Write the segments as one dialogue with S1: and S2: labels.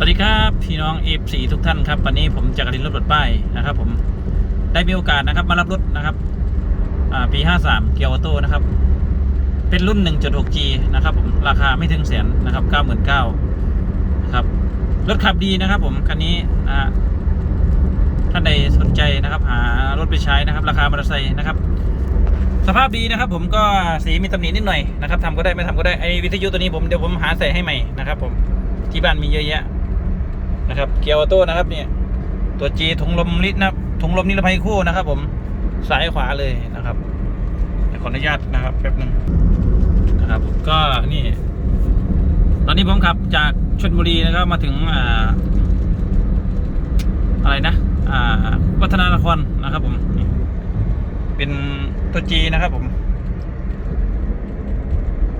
S1: สวัสดีครับพี่น้องเอฟซีทุกท่านครับวันนี้ผมจากรินรถบดป้ายนะครับ ผมได้มีโอกาสนะครับมารับรถนะครับอ่าปี 53 เกียวออโต้นะครับ เป็นรุ่น 1.6G นะครับ ผมราคาไม่ถึงแสนนะครับ 99,000นะครับรถขับดีนะครับผมคันนี้อ่าท่านใดสนใจนะครับหารถไปใช้นะครับ ราคามอเตอร์ไซค์นะครับ สภาพดีนะครับ ผมก็สีมีตำหนินิดหน่อยนะครับทำก็ได้ไม่ทำก็ได้ไอวิทยุตัวนี้ผมเดี๋ยวผมหาใส่ให้ใหม่นะครับ ผมที่บ้านมีเยอะแยะ นะครับ เกียร์ออโต้นะครับเนี่ยตัว G ถุงลมลิตนะถุงลมนิรภัยคู่นะครับ ผมซ้ายขวาเลยนะครับขออนุญาตนะครับแป๊บหนึ่งนะครับ ก็นี่ ตอนนี้ผมขับจากชลบุรีนะครับมาถึงอ่าอะไรนะ อ่า วัฒนานครนะครับผมเป็นตัว G นะครับผม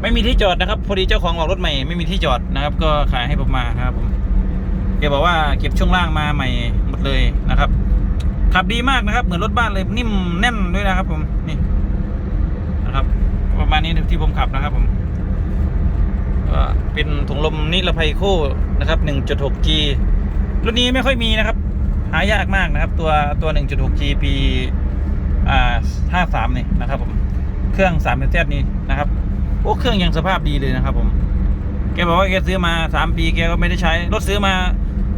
S1: ไม่มีที่จอดนะครับ พอดีเจ้าของออกรถใหม่ไม่มีที่จอดนะครับ ก็ขายให้ผมมานะครับผม แกบอกว่าเก็บช่วงล่างมาใหม่หมดเลยนะครับ ขับดีมากนะครับ เหมือนรถบ้านเลยนิ่มแน่นด้วยนะครับ ผมนี่นะครับ ประมาณนี้ที่ผมขับนะครับ ผมก็เป็นถุงลมนิรภัยคู่นะครับ 1.6G รุ่นนี้ไม่ค่อยมีนะครับ หายากมากนะครับ ตัวตัว 1.6G ปีอ่า53นี่นะครับ ผม เครื่อง3 z นี้นะครับโอ้เครื่องยังสภาพดีเลยนะครับ ผม แกบอกว่าแกซื้อมาสามปีแกก็ไม่ได้ใช้ รถซื้อมา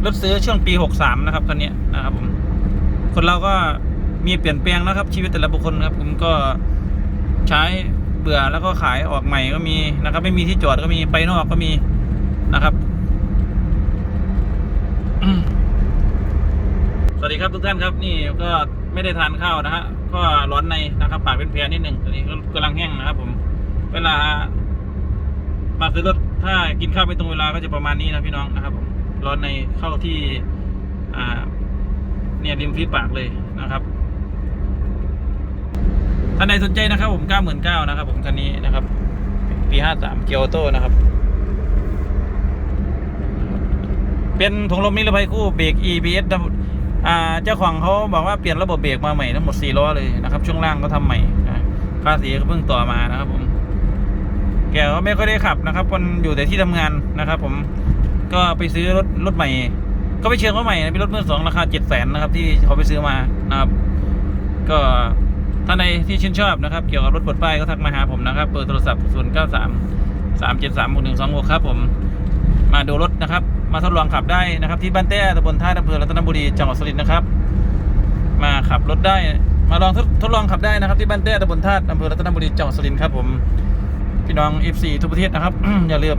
S1: รถซื้อช่วงปีหกสามนะครับคันนี้นะครับผมคนเราก็มีเปลี่ยนแปลงนะครับ ชีวิตแต่ละบุคคลครับผมก็ใช้เบื่อแล้วก็ขายออกใหม่ก็มีนะครับ ไม่มีที่จอดก็มีไปนอกก็มีนะครับสวัสดีครับทุกท่านครับ นี่ก็ไม่ได้ทานข้าวนะฮะก็ร้อนในนะครับปากเป็นแผลนิดหนึ่งตอนนี้ก็กำลังแห้งนะครับ ผม เวลามาซื้อรถถ้ากินข้าวไม่ตรงเวลาก็จะประมาณนี้นะพี่น้องนะครับผม ร้อนในเข้าที่เนี่ยริมฟีปากเลยนะครับท่านใดสนใจนะครับ ผมเก้าหมื่นเก้านะครับ ผมคันนี้นะครับ ปีห้าสามเกียวโต้นะครับ เป็นถุงลมนิรภัยคู่เบรก EBS เจ้าของเขาบอกว่าเปลี่ยนระบบเบรกมาใหม่ทั้งหมดสี่ล้อเลยนะครับ ช่วงล่างก็ทำใหม่ภาษีก็เพิ่งต่อมานะครับผมแกก็ไม่ค่อยได้ขับนะครับคนอยู่แต่ที่ทำงานนะครับ ผม ก็ไปซื้อรถรถใหม่ ก็ไปเชิญว่าใหม่นะเป็นรถมือสองราคาเจ็ดแสนนะครับ ที่เขาไปซื้อมานะครับ ก็ท่านใดที่ชื่นชอบนะครับ เกี่ยวกับรถปลดป้ายก็ทักมาหาผมนะครับเบอร์โทรศัพท์0 9 3 3 7 3 6 1 2 6ครับ ผมมาดูรถนะครับ มาทดลองขับได้นะครับ ที่บ้านแต้ตำบลท่าอำเภอรัตนบุรีจังหวัดสุรินทร์นะครับ มาขับรถได้ มาลองทดทดลองขับได้นะครับ ที่บ้านแต้ตำบลท่าอำเภอรัตนบุรีจังหวัดสุรินทร์ครับผมพี่น้อง F4 ทุกประเทศนะครับ อย่าลืม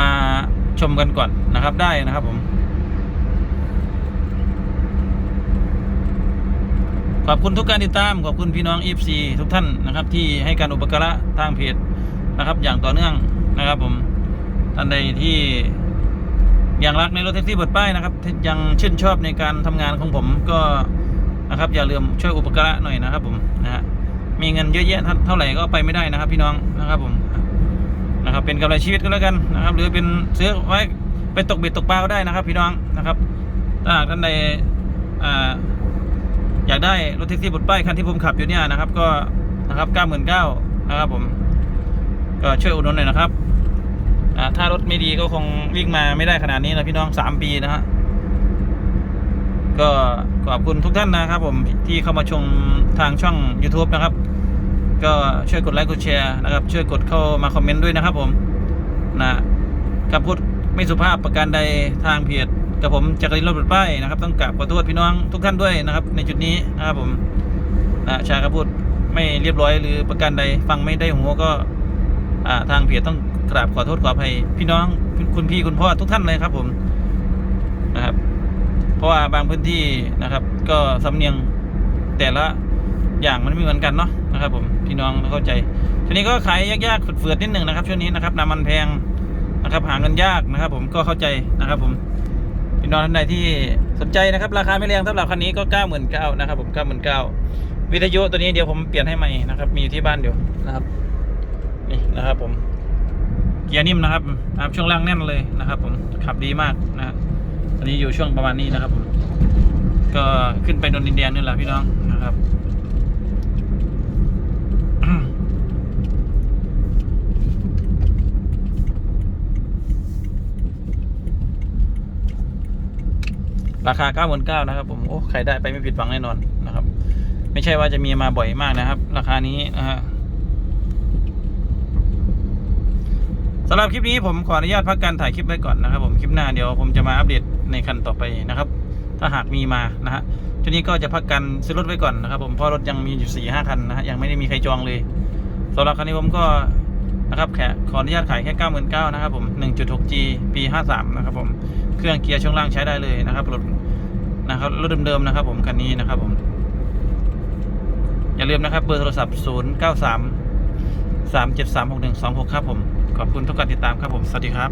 S1: มาชมกันก่อนนะครับได้นะครับผม ขอบคุณทุกการติดตาม ขอบคุณพี่น้อง F4 ทุกท่านนะครับ ที่ให้การอุปการะทางเพจนะครับ อย่างต่อเนื่องนะครับผมท่านใดที่ยังรักในรถแท็กซี่บดป้ายนะครับยังชื่นชอบในการทำงานของผมก็นะครับ อย่าลืมช่วยอุปการะหน่อยนะครับผมนะฮะมีเงินเยอะแยะเท่าไหร่ก็ไปไม่ได้นะครับ พี่น้องนะครับผม นะครับ เป็นกำไรชีวิตก็แล้วกันนะครับ หรือเป็นซื้อไว้ไปตกเบ็ดตกปลาก็ได้นะครับ พี่น้องนะครับถ้าหากท่านใดอยากได้รถแท็กซี่บนป้ายคันที่ผมขับอยู่เนี่ยนะครับ ก็นะครับเก้าหมื่นเก้านะครับผมก็ช่วยอุดหนุนหน่อยนะครับถ้ารถไม่ดีก็คงวิ่งมาไม่ได้ขนาดนี้นะพี่น้องสามปีนะฮะก็ขอบคุณทุกท่านนะครับผมที่เข้ามาชมทางช่อง YouTube นะครับ ก็ช่วยกดไลค์กดแชร์นะครับ ช่วยกดเข้ามาคอมเมนต์ด้วยนะครับผมนะคำพูดไม่สุภาพประการใดทางเพจกับผมจักรินรถบดป้ายนะครับ ต้องกราบขอโทษพี่น้องทุกท่านด้วยนะครับ ในจุดนี้นะครับผมนะชาคำพูดไม่เรียบร้อยหรือประการใดฟังไม่ได้หัวก็อ่าทางเพจต้องกราบขอโทษขออภัยพี่น้องคุณพี่คุณพ่อทุกท่านเลยครับผมนะครับ เพราะว่าบางพื้นที่นะครับ ก็สำเนียงแต่ละ อย่างมันไม่เหมือนกันเนาะนะครับ ผมพี่น้องเข้าใจช่วงนี้ก็ขายยากๆฝืดๆนิดหนึ่งนะครับช่วงนี้นะครับน้ำมันแพงนะครับ หาเงินยากนะครับ ผมก็เข้าใจนะครับ ผมพี่น้องท่านใดที่สนใจนะครับ ราคาไม่แรงสำหรับคันนี้ก็เก้าหมื่นเก้านะครับผมเก้าหมื่นเก้าวิทยุตัวนี้เดี๋ยวผมเปลี่ยนให้ใหม่นะครับ มีอยู่ที่บ้านเดี๋ยวนะครับนี่นะครับผมเกียร์นิ่มนะครับครับช่วงล่างแน่นเลยนะครับ ผมขับดีมากนะตอนนี้อยู่ช่วงประมาณนี้นะครับผมก็ขึ้นไปนนดินแดงนี่แหละพี่น้องนะครับ น ราคาเก้าหมื่นะครับ ผมโอ้ใครได้ไปไม่ผิดหวังแน่นอนนะครับ ไม่ใช่ว่าจะมีมาบ่อยมากนะครับ ราคานี้นะฮะสำหรับคลิปนี้ผมขออนุญาตพักการถ่ายคลิปไว้ก่อนนะครับ ผมคลิปหน้าเดี๋ยวผมจะมาอัปเดตในคันต่อไปนะครับ ถ้าหากมีมานะฮะทีนี้ก็จะพักกันซื้อรถไว้ก่อนนะครับ ผมเพราะรถยังมีอยู่สี่ห้าคันนะฮะยังไม่ได้มีใครจองเลยสำหรับคันนี้ผมก็นะครับแค่ขออนุญาตขายแค่เก้าหมนะครับผมหนึ่งจุดหก G ปีห้าสามนะครับผม เครื่องเกียร์ช่วงล่างใช้ได้เลยนะครับรถนะครับรถเดิมๆนะครับ ผมคันนี้นะครับผมอย่าลืมนะครับเบอร์โทรศัพท์ 0 9 3 3 7 3 6 1 2 6 ครับผม ขอบคุณทุกการติดตามครับผม สวัสดีครับ